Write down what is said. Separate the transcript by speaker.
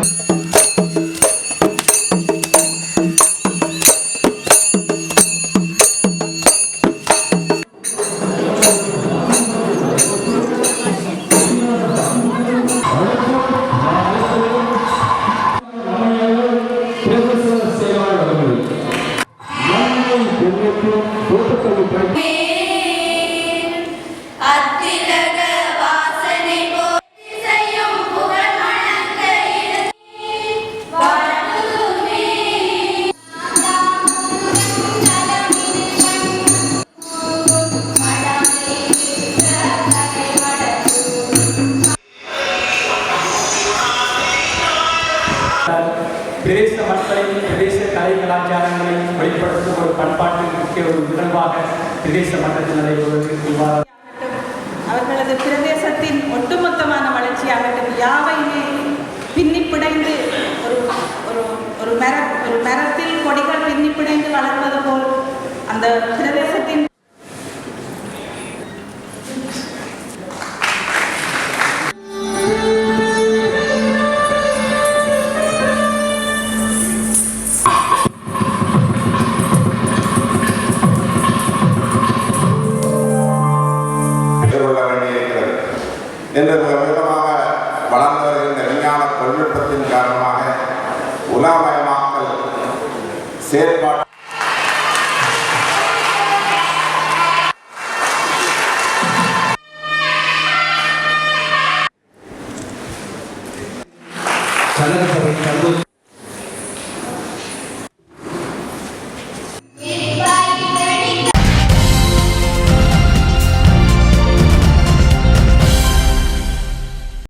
Speaker 1: 了。மக்களின் பிரதேச கலை கலாச்சாரங்களை வெளிப்படுத்தும் ஒரு பண்பாட்டின் முக்கிய ஒரு நிகழ்வாக பிரதேச மட்டத்தில் நடைபெறுவது
Speaker 2: அவர்களது பிரதேசத்தின் ஒட்டுமொத்தமான வளர்ச்சியாகட்டும் யாவையுமே பின்னி பிணைந்து ஒரு ஒரு ஒரு மர ஒரு மரத்தில் கொடிகள் பின்னி வளர்ப்பது வளர்வது போல் அந்த
Speaker 3: இன்று மிக வேகமாக வளர்ந்து வருகின்ற விஞ்ஞான தொழில்நுட்பத்தின் காரணமாக உலகமயமாக்கல் செயற்பாடு
Speaker 4: சந்தர்ப்ப